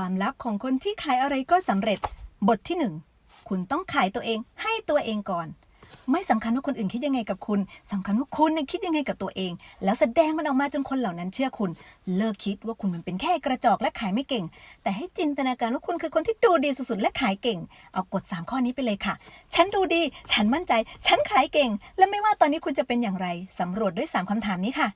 ความลับของคนที่ขายอะไรก็สำเร็จ บทที่หนึ่งคุณต้องขายตัวเองให้ตัวเองก่อน ไม่สำคัญว่าคนอื่นคิดยังไงกับคุณสำคัญว่าคุณคิดยังไงกับตัวเอง แล้วแสดงมันออกมาจนคนเหล่านั้นเชื่อคุณ เลิกคิดว่าคุณมันเป็นแค่กระจอกและขายไม่เก่ง แต่ให้จินตนาการว่าคุณคือคนที่ดูดีสุดๆและขายเก่ง เอากฎ3ข้อนี้ไปเลยค่ะ ฉันดูดี ฉันมั่นใจ ฉันขายเก่ง และไม่ว่าตอนนี้คุณจะเป็นอย่างไรสำรวจด้วยสามคำถามนี้ค่ะ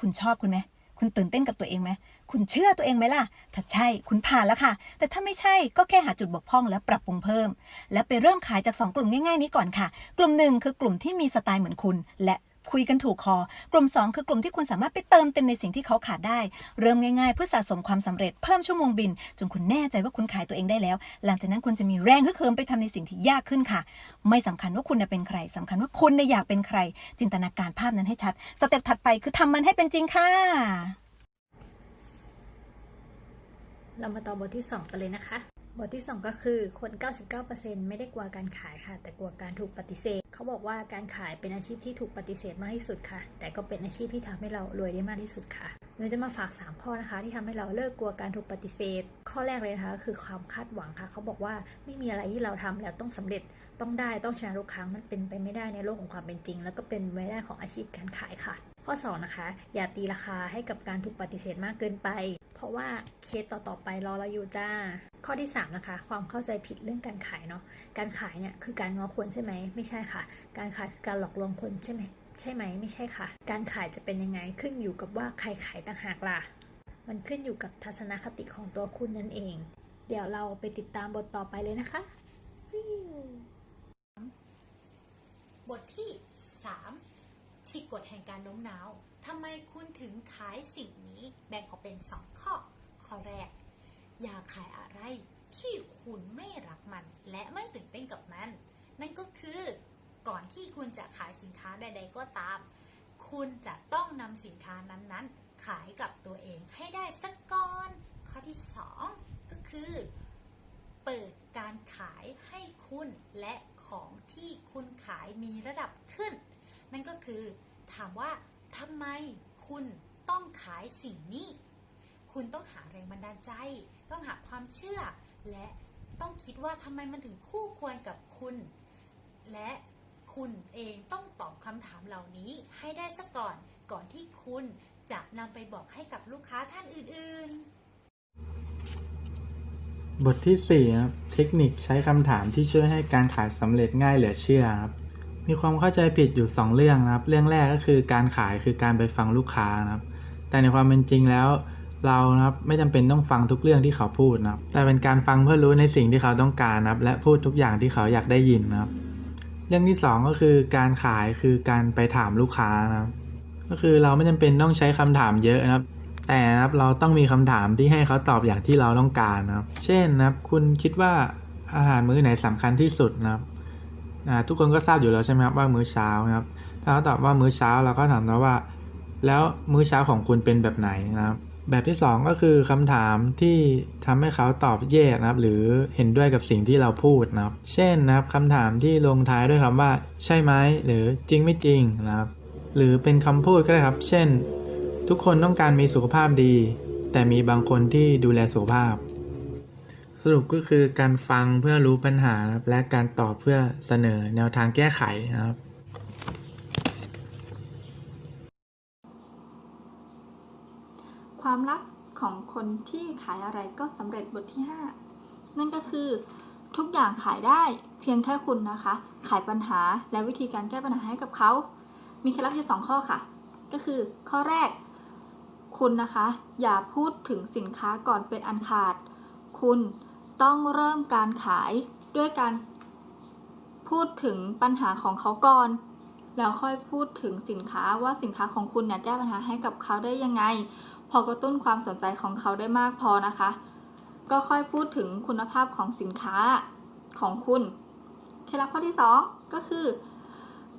คุณชอบคุณไหม คุณตื่นเต้นกับตัวเองไหม คุณเชื่อตัวเองไหมล่ะ ถ้าใช่ คุณผ่านแล้วค่ะ แต่ถ้าไม่ใช่ ก็แค่หาจุดบกพร่องแล้วปรับปรุงเพิ่ม และไปเริ่มขายจาก 2 กลุ่มง่ายๆ นี้ก่อนค่ะ กลุ่มหนึ่งคือกลุ่มที่มีสไตล์เหมือนคุณ และ คุยกันถูกคอ กลุ่ม 2 คือกลุ่มที่คุณสามารถไปเติมเต็มในสิ่งที่เขาขาดได้ เริ่มง่ายๆ เพื่อสะสมความสำเร็จเพิ่มชั่วโมงบิน จนคุณแน่ใจว่าคุณขายตัวเองได้แล้ว หลังจากนั้นคุณจะมีแรงฮึกเหิมไปทำในสิ่งที่ยากขึ้นค่ะ ไม่สำคัญว่าคุณน่ะเป็นใครสำคัญว่าคุณน่ะอยากเป็นใคร จินตนาการภาพนั้นให้ชัด สเต็ปถัดไปคือทำมันให้เป็นจริงค่ะ เรามาต่อบทที่ 2 กันเลยนะคะ บทที่ 2 ก็คือคน 99%ไม่ได้กลัวการขายค่ะ แต่กลัวการถูกปฏิเสธ เขาบอกว่าการขายเป็นอาชีพที่ถูกปฏิเสธมากที่สุดค่ะ แต่ก็เป็นอาชีพที่ทำให้เรารวยได้มากที่สุดค่ะเดี๋ยวจะมาฝาก 3 ข้อนะคะ ที่ทำให้เราเลิกกลัวการถูกปฏิเสธ ข้อแรกเลยนะคะคือความคาดหวังค่ะ เขาบอกว่าไม่มีอะไรที่เราทำแล้วต้องสำเร็จต้องได้ต้องชนะทุกครั้งมันเป็นไปไม่ได้ในโลกของความเป็นจริง แล้วก็เป็นไปไม่ได้ของอาชีพการขายค่ะ ข้อ 2 นะคะ อย่าตีราคาให้กับการถูกปฏิเสธมากเกินไป เพราะว่าเคสต่อๆไปรอเราอยู่จ้า ข้อที่ 3 นะคะ ความเข้าใจผิดเรื่องการขายเนาะการขายเนี่ยคือการง้อคนใช่ไหมไม่ใช่ค่ะ การขายคือการหลอกลวงคนใช่ไหมใช่ไหมไม่ใช่ค่ะ การขายจะเป็นยังไงขึ้นอยู่กับว่าใครขายต่างหากล่ะมันขึ้นอยู่กับทัศนคติของตัวคุณนั่นเอง เดี๋ยวเราไปติดตามบทต่อไปเลยนะคะซิวบทที่ 3 ฉีกกฎแห่งการโน้มน้าวทำไมคุณถึงขายสิ่งนี้แบ่งออกเป็น 2 ข้อ ข้อแรก อย่าขายอะไรที่คุณไม่รักมันและไม่ตื่นเต้นกับมัน นั่นก็คือก่อนที่คุณจะขายสินค้าใด ๆ ก็ตาม คุณจะต้องนำสินค้านั้นๆ ขายกับตัวเองให้ได้สักก่อน ข้อที่ 2 ก็คือ เปิดการขายให้คุณและของที่คุณขายมีระดับขึ้น นั่นก็คือถามว่าทำไมคุณต้องขายสิ่งนี้ คุณต้องหาแรงบันดาลใจ ต้องหาความเชื่อ และต้องคิดว่าทำไมมันถึงคู่ควรกับคุณ และคุณเองต้องตอบคำถามเหล่านี้ให้ได้ซะก่อนก่อนที่คุณจะนำไปบอกให้กับลูกค้าท่านอื่นๆ บทที่4ครับเทคนิคใช้คำถามที่ช่วยให้การขายสำเร็จง่ายเหลือเชื่อครับ มีความเข้าใจผิดอยู่ 2 เรื่องนะครับ เรื่องแรกก็คือการขายคือการไปฟังลูกค้านะครับ แต่ในความเป็นจริงแล้ว เรานะครับไม่จำเป็นต้องฟังทุกเรื่องที่เขาพูดนะครับ แต่เป็นการฟังเพื่อรู้ในสิ่งที่เขาต้องการนะครับ และพูดทุกอย่างที่เขาอยากได้ยินนะครับ เรื่องที่ 2 ก็คือการขายคือการไปถามลูกค้านะครับ ก็คือเราไม่จำเป็นต้องใช้คำถามเยอะนะครับ แต่นะครับเราต้องมีคำถามที่ให้เขาตอบอย่างที่เราต้องการนะครับ เช่นนะครับ คุณคิดว่าอาหารมื้อไหนสำคัญที่สุดนะครับ อ่าทุกคนก็ทราบอยู่แล้วใช่ไหมครับว่ามื้อเช้านะครับ ถ้าเขาตอบว่ามื้อเช้าเราก็ถามเขาว่า แล้วมื้อเช้าของคุณเป็นแบบไหนนะครับ แบบที่สองก็คือคำถามที่ทำให้เขาตอบเย่นะครับ หรือเห็นด้วยกับสิ่งที่เราพูดนะครับ เช่นนะครับคำถามที่ลงท้ายด้วยคำว่า ใช่ไหมหรือจริงไม่จริงนะครับ หรือเป็นคำพูดก็ได้ครับ เช่น ทุกคนต้องการมีสุขภาพดี แต่มีบางคนที่ดูแลสุขภาพ สรุปก็คือการฟังเพื่อรู้ปัญหาครับและการตอบเพื่อเสนอแนวทางแก้ไขนะครับ ความลับของคนที่ขายอะไรก็สำเร็จบทที่ 5 นั่นก็คือทุกอย่างขายได้เพียงแค่คุณนะคะ ขายปัญหาและวิธีการแก้ปัญหาให้กับเขา มีเคล็ดลับอยู่สองข้อค่ะ ก็คือข้อแรก คุณนะคะ อย่าพูดถึงสินค้าก่อนเป็นอันขาด คุณ ต้องเริ่มการขายด้วยการพูดถึงปัญหาของเขาก่อน แล้วค่อยพูดถึงสินค้าว่าสินค้าของคุณเนี่ยแก้ปัญหาให้กับเขาได้ยังไง พอกระตุ้นความสนใจของเขาได้มากพอนะคะ ก็ค่อยพูดถึงคุณภาพของสินค้าของคุณเคล็ดลับข้อที่ 2 ก็คือ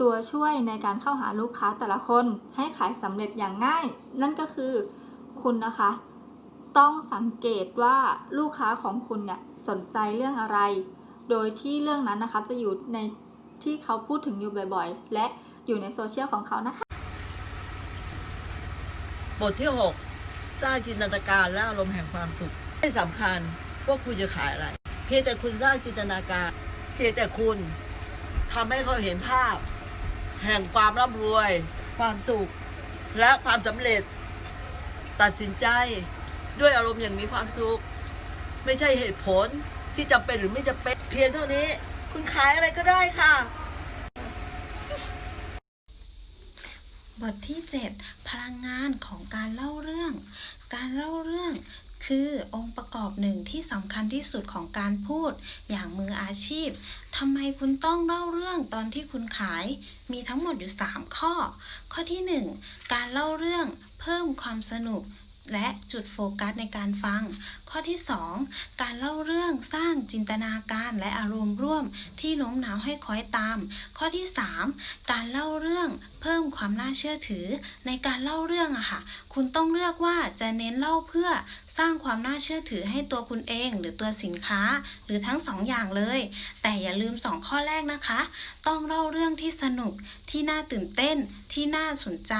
ตัวช่วยในการเข้าหาลูกค้าแต่ละคนให้ขายสำเร็จอย่างง่าย นั่นก็คือคุณนะคะ ต้องสังเกตว่าลูกค้าของคุณเนี่ยสนใจเรื่องอะไร โดยที่เรื่องนั้นนะคะจะอยู่ในที่เขาพูดถึงอยู่บ่อยๆ และอยู่ในโซเชียลของเขานะคะ บทที่ 6 สร้างจินตนาการและอารมณ์แห่งความสุขที่สำคัญว่าคุณจะขายอะไร เพียงแต่คุณสร้างจินตนาการ เพียงแต่คุณทำให้เขาเห็นภาพ แห่งความร่ำรวย ความสุข และความสำเร็จ ตัดสินใจ ด้วยอารมณ์อย่างมีความสุข ไม่ใช่เหตุผลที่จำเป็นหรือไม่จำเป็นเพียงเท่านี้ คุณขายอะไรก็ได้ค่ะ บทที่ 7 พลังงานของการเล่าเรื่อง การเล่าเรื่องคือองค์ประกอบหนึ่งที่สำคัญที่สุดของการพูดอย่างมืออาชีพทำไมคุณต้องเล่าเรื่องตอนที่คุณขาย มีทั้งหมดอยู่ 3 ข้อ ข้อที่ 1 การเล่าเรื่องเพิ่มความสนุก และจุดโฟกัสในการฟังข้อที่ 2 การเล่าเรื่องสร้างจินตนาการและอารมณ์ร่วมที่โน้มน้าวให้คอยตาม ข้อที่ 3 การเล่าเรื่องเพิ่มความน่าเชื่อถือ ในการเล่าเรื่องอะค่ะ คุณต้องเลือกว่าจะเน้นเล่าเพื่อสร้างความน่าเชื่อถือให้ตัวคุณเองหรือตัวสินค้า หรือทั้งสองอย่างเลย แต่อย่าลืมสองข้อแรกนะคะ ต้องเล่าเรื่องที่สนุกที่น่าตื่นเต้น ที่น่าสนใจ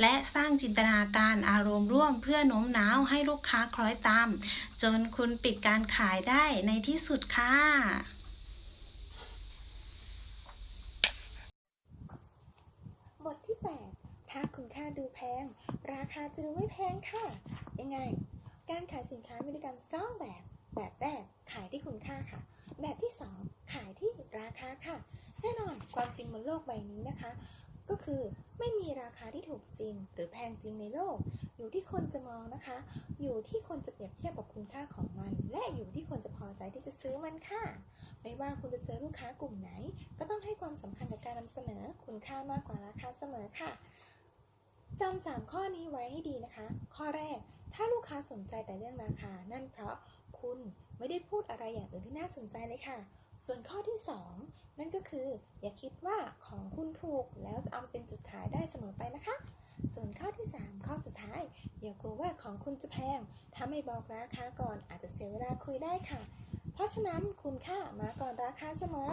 และสร้างจินตนาการอารมณ์ร่วมเพื่อโน้มน้าวให้ลูกค้าคล้อยตาม จนคุณปิดการขายได้ในที่สุดค่ะ บทที่ 8 ถ้าคุณค่าดูแพง ราคาจะดูไม่แพงค่ะ ยังไง การขายสินค้ามีด้วยกันสองแบบ แบบแรกขายที่คุณค่าค่ะ แบบที่ 2 ขายที่ราคาค่ะ แน่นอนความจริงบนโลกใบนี้นะคะ ก็คือไม่มีราคาที่ถูกจริงหรือแพงจริงในโลก อยู่ที่คนจะมองนะคะ อยู่ที่คนจะเปรียบเทียบกับคุณค่าของมัน และอยู่ที่คนจะพอใจที่จะซื้อมันค่ะ ไม่ว่าคุณจะเจอลูกค้ากลุ่มไหน ก็ต้องให้ความสำคัญกับการนำเสนอคุณค่ามากกว่าราคาเสมอค่ะจำสามข้อนี้ไว้ให้ดีนะคะ ข้อแรก ถ้าลูกค้าสนใจแต่เรื่องราคา นั่นเพราะคุณไม่ได้พูดอะไรอย่างอื่นที่น่าสนใจเลยค่ะ ส่วนข้อที่ 2 นั่นก็คือ อย่าคิดว่าของคุณถูกแล้วจะเอาเป็นจุดขายได้เสมอไปนะคะ ส่วนข้อที่ 3 ข้อสุดท้อ ลัวว่าของคุณจะแพง ถ้าไม่บอกราคาก่อนอาจจะเสียเวลาคุยได้ค่ะ เพราะฉะนั้นคุณค่ามาก่อนราคาเสมอ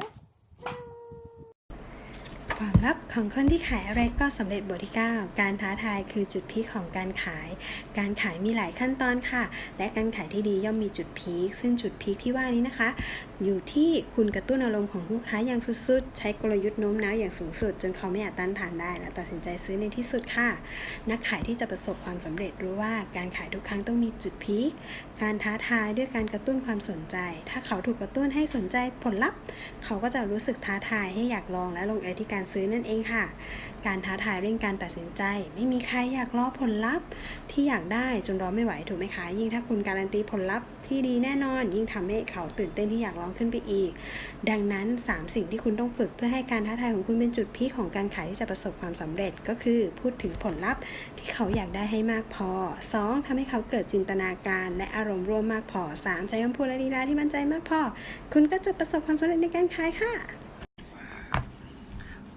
ความลับของคนที่ขายอะไรก็สำเร็จบทที่ 9 การท้าทายคือจุดพีคของการขาย การขายมีหลายขั้นตอนค่ะ และการขายที่ดีย่อมมีจุดพีคซึ่งจุดพีคที่ว่านี้นะคะอยู่ที่คุณกระตุ้นอารมณ์ของลูกค้าอย่างสุดๆ ใช้กลยุทธ์โน้มน้าวอย่างสูงสุด จนเขาไม่อาจต้านทานได้ และตัดสินใจซื้อในที่สุดค่ะ นักขายที่จะประสบความสำเร็จรู้ว่าการขายทุกครั้งต้องมีจุดพีค การท้าทายด้วยการกระตุ้นความสนใจ ถ้าเขาถูกกระตุ้นให้สนใจผลลัพธ์ เขาก็จะรู้สึกท้าทายให้อยากลองและลงเอยที่การซื้อนั่นเองค่ะ การท้าทายเรื่องการตัดสินใจ ไม่มีใครอยากรอผลลัพธ์ ที่อยากได้จนรอไม่ไหวถูกไหมคะ ยิ่งถ้าคุณการันตีผลลัพธ์ที่ดีแน่นอน ยิ่งทำให้เขาตื่นเต้นที่อยากลองขึ้นไปอีก ดังนั้น 3 สิ่งที่คุณต้องฝึกเพื่อให้การท้าทายของคุณเป็นจุดพีคของการขายที่จะประสบความสำเร็จก็คือพูดถึงผลลัพธ์ที่เขาอยากได้ให้มากพอ 2. ทำให้เขาเกิดจินตนาการและอารมณ์ร่วมมากพอ 3. ใจคำพูดและลีลาที่มั่นใจมากพอ คุณก็จะประสบความสำเร็จในการขายค่ะ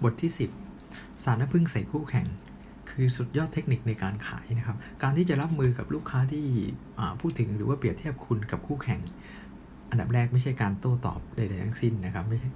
บทที่ 10 สารน้ำผึ้งใส่คู่แข่งคือสุดยอดเทคนิคในการขายนะครับ การที่จะรับมือกับลูกค้าที่พูดถึงหรือว่าเปรียบเทียบคุณกับคู่แข่ง อันดับแรกไม่ใช่การโต้ตอบใดๆทั้งสิ้นนะครับไม่ใช่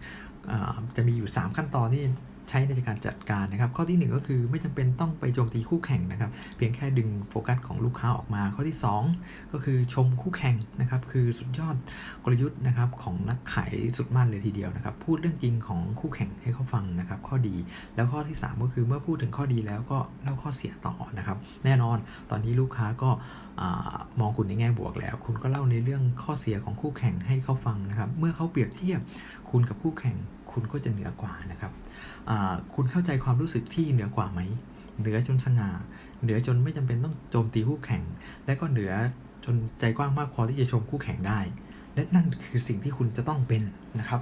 จะมีอยู่ 3 ขั้นตอนที่ ใช้ในการจัดการนะครับ ข้อที่ 1 ก็คือไม่จำเป็นต้องไปโจมตีคู่แข่งนะครับ เพียงแค่ดึงโฟกัสของลูกค้าออกมา ข้อที่ 2 ก็คือชมคู่แข่งนะครับ คือสุดยอดกลยุทธ์นะครับของนักขายสุดมั่นเลยทีเดียวนะครับ พูดเรื่องจริงของคู่แข่งให้เขาฟังนะครับ ข้อดี แล้วข้อที่ 3 ก็คือเมื่อพูดถึงข้อดีแล้วก็เล่าข้อเสียต่อนะครับ แน่นอนตอนนี้ลูกค้าก็มองคุณในแง่บวกแล้ว คุณก็เล่าในเรื่องข้อเสียของคู่แข่งให้เขาฟังนะครับ เมื่อเขาเปรียบเทียบคุณกับคู่แข่ง คุณก็จะเหนือกว่านะครับคุณเข้าใจความรู้สึกที่เหนือกว่าไหม เหนือจนสง่า เหนือจนไม่จำเป็นต้องโจมตีคู่แข่ง และก็เหนือจนใจกว้างมากพอที่จะชมคู่แข่งได้ และนั่นคือสิ่งที่คุณจะต้องเป็นนะครับ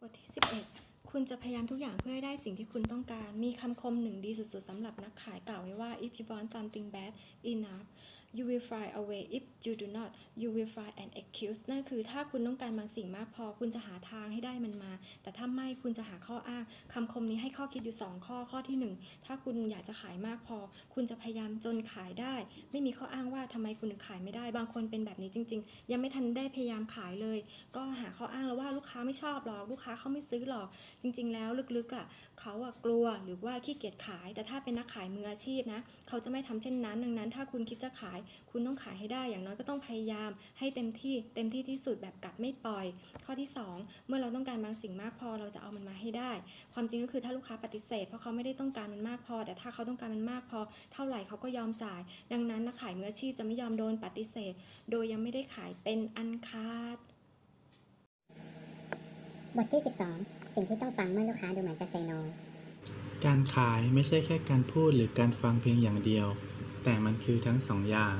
บทที่ 11 คุณจะพยายามทุกอย่างเพื่อให้ได้สิ่งที่คุณต้องการ มีคำคมหนึ่งดีสุดๆสำหรับนักขายกล่าวไว้ว่า if you want something bad enough you will fly away if you do not you will find an excuse นั่นคือถ้าคุณต้องการบางสิ่งมากพอคุณจะหาทางให้ได้มันมา แต่ถ้าไม่คุณจะหาข้ออ้างคำคมนี้ให้ข้อคิดอยู่ 2 ข้อข้อที่ 1 ถ้าคุณอยากจะขายมากพอ คุณจะพยายามจนขายได้ ไม่มีข้ออ้างว่าทำไมคุณถึงขายไม่ได้ บางคนเป็นแบบนี้จริง ๆ ยังไม่ทันได้พยายามขายเลย ก็หาข้ออ้างแล้วว่าลูกค้าไม่ชอบหรอกลูกค้าเขาไม่ซื้อหรอกจริง ๆ แล้วลึกๆอะเขาอะกลัวหรือว่าขี้เกียจขาย แต่ถ้าเป็นนักขายมืออาชีพนะเขาจะไม่ทำเช่นนั้น ดังนั้น ถ้าคุณคิดจะขายคุณต้องขายให้ได้อย่างน้อยก็ต้องพยายาม ให้เต็มที่เต็มที่ที่สุดแบบกัดไม่ปล่อย ข้อที่ 2 เมื่อเราต้องการบางสิ่งมากพอเราจะเอามันมาให้ได้ ความจริงก็คือถ้าลูกค้าปฏิเสธเพราะเขาไม่ได้ต้องการมันมากพอ แต่ถ้าเขาต้องการมันมากพอ เท่าไหร่เขาก็ยอมจ่าย ดังนั้นนักขายมืออาชีพจะไม่ยอมโดนปฏิเสธ โดยยังไม่ได้ขายเป็นอันขาดบทที่ 12 สิ่งที่ต้องฟังเมื่อลูกค้าดูเหมือนจะเซโน การขายไม่ใช่แค่การพูดหรือการฟังเพียงอย่างเดียว แต่มันคือทั้งสองอย่าง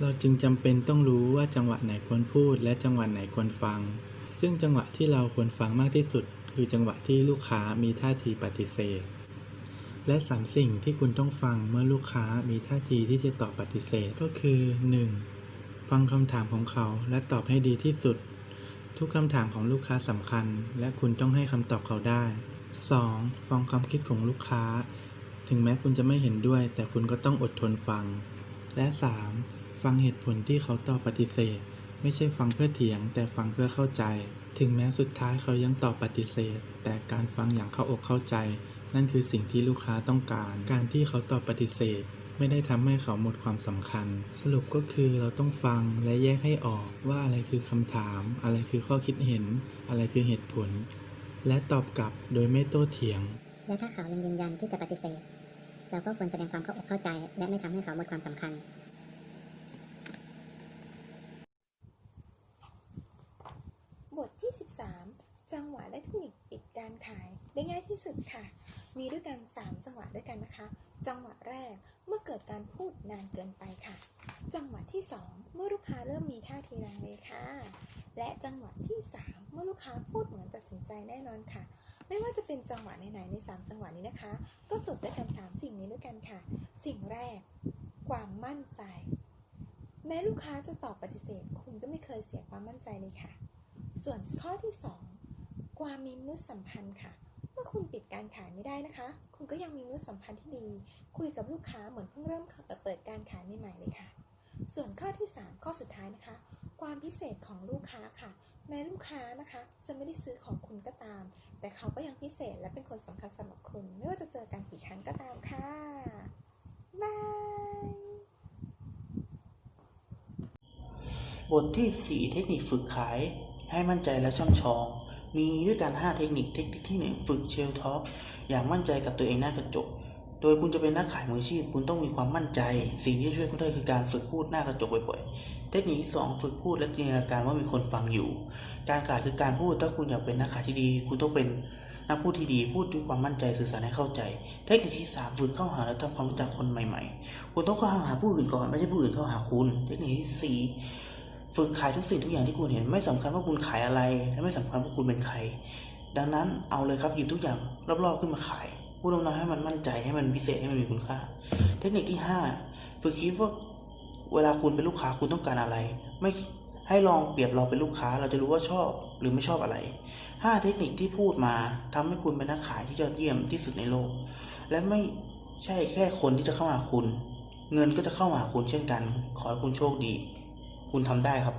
เราจึงจำเป็นต้องรู้ว่าจังหวะไหนควรพูด และจังหวะไหนควรฟัง ซึ่งจังหวะที่เราควรฟังมากที่สุด คือจังหวะที่ลูกค้ามีท่าทีปฏิเสธ และสามสิ่งที่คุณต้องฟังเมื่อลูกค้ามีท่าทีที่จะตอบปฏิเสธก็คือ 1. ฟังคำถามของเขาและตอบให้ดีที่สุด ทุกคำถามของลูกค้าสำคัญ และคุณต้องให้คำตอบเขาได้ 2. ฟังความคิดของลูกค้า ถึงแม้คุณจะไม่เห็นด้วย แต่คุณก็ต้องอดทนฟัง และ 3. ฟังเหตุผลที่เขาตอบปฏิเสธ ไม่ใช่ฟังเพื่อเถียง แต่ฟังเพื่อเข้าใจ ถึงแม้สุดท้ายเขายังตอบปฏิเสธ แต่การฟังอย่างเข้าอกเข้าใจ นั่นคือสิ่งที่ลูกค้าต้องการ การที่เขาตอบปฏิเสธ ไม่ได้ทำให้เขาหมดความสำคัญ สรุปก็คือเราต้องฟังและแยกให้ออกว่าอะไรคือคำถาม อะไรคือข้อคิดเห็น อะไรคือเหตุผล และตอบกลับโดยไม่โต้เถียง และถ้าเขายังยืนยันที่จะปฏิเสธ เราก็ควรแสดงความเข้าอกเข้าใจ และไม่ทำให้เขาหมดความสำคัญ บทที่ 13 จังหวะและเทคนิคปิดการขายได้ง่ายที่สุดค่ะ มีด้วยกัน 3 จังหวะด้วยกันนะคะ จังหวะแรกเมื่อเกิดการพูดนานเกินไปค่ะ จังหวะที่ 2 เมื่อลูกค้าเริ่มมีท่าทีลังเลค่ะ และจังหวะที่ 3 เมื่อลูกค้าพูดเหมือนตัดสินใจแน่นอนค่ะ ไม่ว่าจะเป็นจังหวะไหนๆใน 3 จังหวะนี้นะคะ ก็จบด้วยกัน3สิ่งนี้ด้วยกันค่ะ สิ่งแรก ความมั่นใจ แม้ลูกค้าจะตอบปฏิเสธ คุณก็ไม่เคยเสียความมั่นใจเลยค่ะ ส่วนข้อที่ 2 ความมีมนุษยสัมพันธ์ค่ะ เมื่อคุณปิดการขายไม่ได้นะคะ คุณก็ยังมีมนุษยสัมพันธ์ที่ดี คุยกับลูกค้าเหมือนเพิ่งเริ่มเปิดการขายใหม่ๆเลยค่ะ ส่วนข้อที่ 3 ข้อสุดท้ายนะคะ ความพิเศษของลูกค้าค่ะ แม้ลูกค้านะคะ จะไม่ได้ซื้อของคุณก็ตาม แต่เขาก็ยังพิเศษและเป็นคนสำคัญสำหรับคุณ ไม่ว่าจะเจอกันกี่ครั้งก็ตามค่ะบายบทที่ 4 เทคนิคฝึกขาย ให้มั่นใจและช่ำชอง มีด้วยกัน 5 เทคนิคเทคนิคที่ 1 ฝึกเชลท็อปอย่างมั่นใจกับตัวเองหน้ากระจก โดยคุณจะเป็นนักขายมืออาชีพ คุณต้องมีความมั่นใจ สิ่งที่ช่วยคุณได้คือการฝึกพูดหน้ากระจกบ่อยๆ เทคนิคที่2ฝึกพูดและจินตนาการว่ามีคนฟังอยู่ การขายคือการพูด ถ้าคุณอยากเป็นนักขายที่ดี คุณต้องเป็นนักพูดที่ดี พูดด้วยความมั่นใจ สื่อสารให้เข้าใจ เทคนิคที่3ฝึกเข้าหาและทำความรู้จักคนใหม่ ๆ คุณต้องเข้าหาผู้อื่นก่อน ไม่ใช่ผู้อื่นเข้าหาคุณ เทคนิคที่4ฝึกขายทุกสิ่งทุกอย่างที่คุณเห็น ไม่สำคัญว่าคุณขายอะไร และไม่สำคัญว่าคุณเป็นใคร ดังนั้นเอาเลยครับหยิบทุกอย่างรอบๆขึ้นมาขาย พูดน้อยๆให้มันมั่นใจให้มันพิเศษให้มันมีคุณค่า เทคนิคที่5ฝึกคิดว่าเวลาคุณเป็นลูกค้าคุณต้องการอะไร ไม่ให้ลองเปรียบเราเป็นลูกค้าเราจะรู้ว่าชอบหรือไม่ชอบอะไร 5 เทคนิคที่พูดมาทำให้คุณเป็นนักขายที่ยอดเยี่ยมที่สุดในโลก และไม่ใช่แค่คนที่จะเข้ามาหาคุณ เงินก็จะเข้ามาหาคุณเช่นกัน ขอให้คุณโชคดี คุณทำได้ครับ